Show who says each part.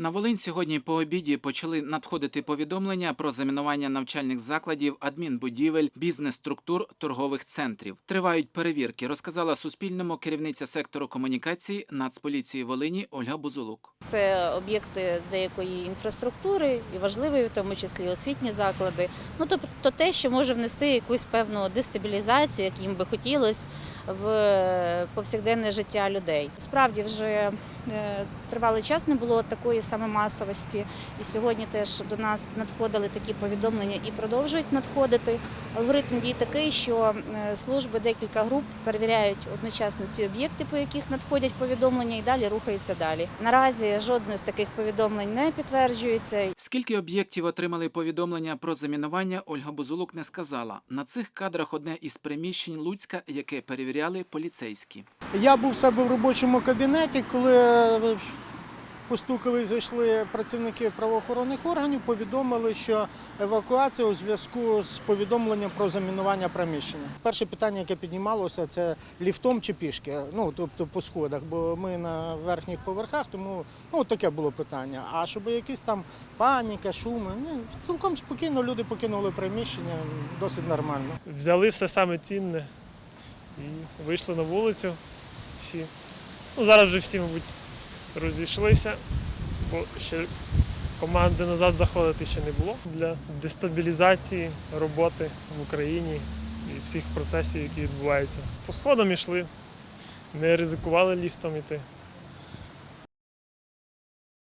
Speaker 1: На Волинь сьогодні по обіді почали надходити повідомлення про замінування навчальних закладів, адмінбудівель, бізнес-структур, торгових центрів. Тривають перевірки, розказала Суспільному керівниця сектору комунікації Нацполіції Волині Ольга Бузулук.
Speaker 2: Це об'єкти деякої інфраструктури і важливі, в тому числі освітні заклади. Ну тобто те, що може внести якусь певну дестабілізацію, як їм би хотілося в повсякденне життя людей. Справді вже е, тривалий час не було такої саме масовості, і сьогодні теж до нас надходили такі повідомлення і продовжують надходити. Алгоритм дій такий, що е, служби декілька груп перевіряють одночасно ці об'єкти, по яких надходять повідомлення, і далі рухаються далі. Наразі жодне з таких повідомлень не підтверджується.
Speaker 1: Скільки об'єктів отримали повідомлення про замінування, Ольга Бузулук не сказала. На цих кадрах одне із приміщень Луцька, яке перевіряли поліцейські.
Speaker 3: Я був в себе в робочому кабінеті, коли е, постукали, зайшли працівники правоохоронних органів, повідомили, що евакуація у зв'язку з повідомленням про замінування приміщення. Перше питання, яке піднімалося, це ліфтом чи пішки, ну тобто по сходах, бо ми на верхніх поверхах, тому ну таке було питання. А щоб якісь там паніка, шуми, ну, цілком спокійно люди покинули приміщення, досить нормально.
Speaker 4: взяли все саме цінне і вийшли на вулицю всі. Ну, зараз вже всі, мабуть, розійшлися, бо ще команди назад заходити ще не було для дестабілізації роботи в Україні і всіх процесів, які відбуваються. По сходам йшли, не ризикували ліфтом йти.